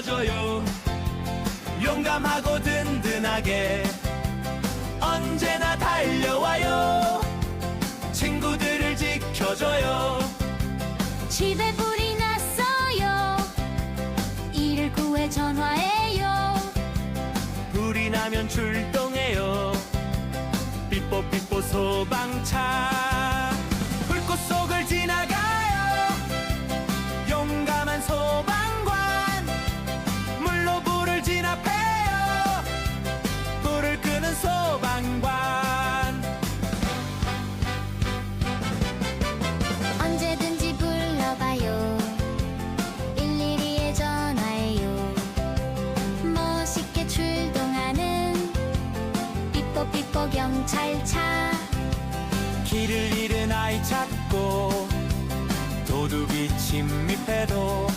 지켜줘요. 용감하고 든든하게 언제나 달려와요. 친구들을 지켜줘요. 집에 불이 났어요. 119에 전화해요. 불이 나면 출동해요. 삐뽀삐뽀 소방차 찾고 도둑이 침입해도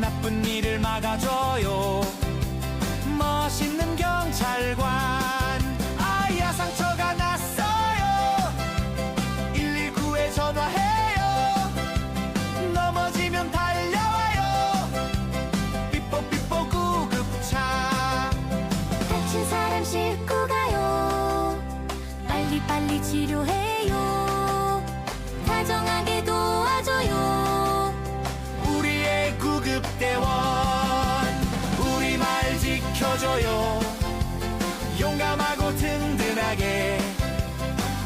나쁜 일을 막아줘요. 멋있는 경찰관 아이야 상처가 났어요. 119에 전화해요. 넘어지면 달려와요. 삐뽀삐뽀 구급차. 다친 사람 싣고 가요. 빨리빨리 치료해 지켜줘요. 용감하고 든든하게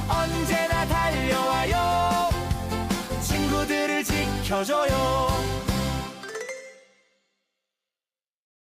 언제나 달려와요. 친구들을 지켜줘요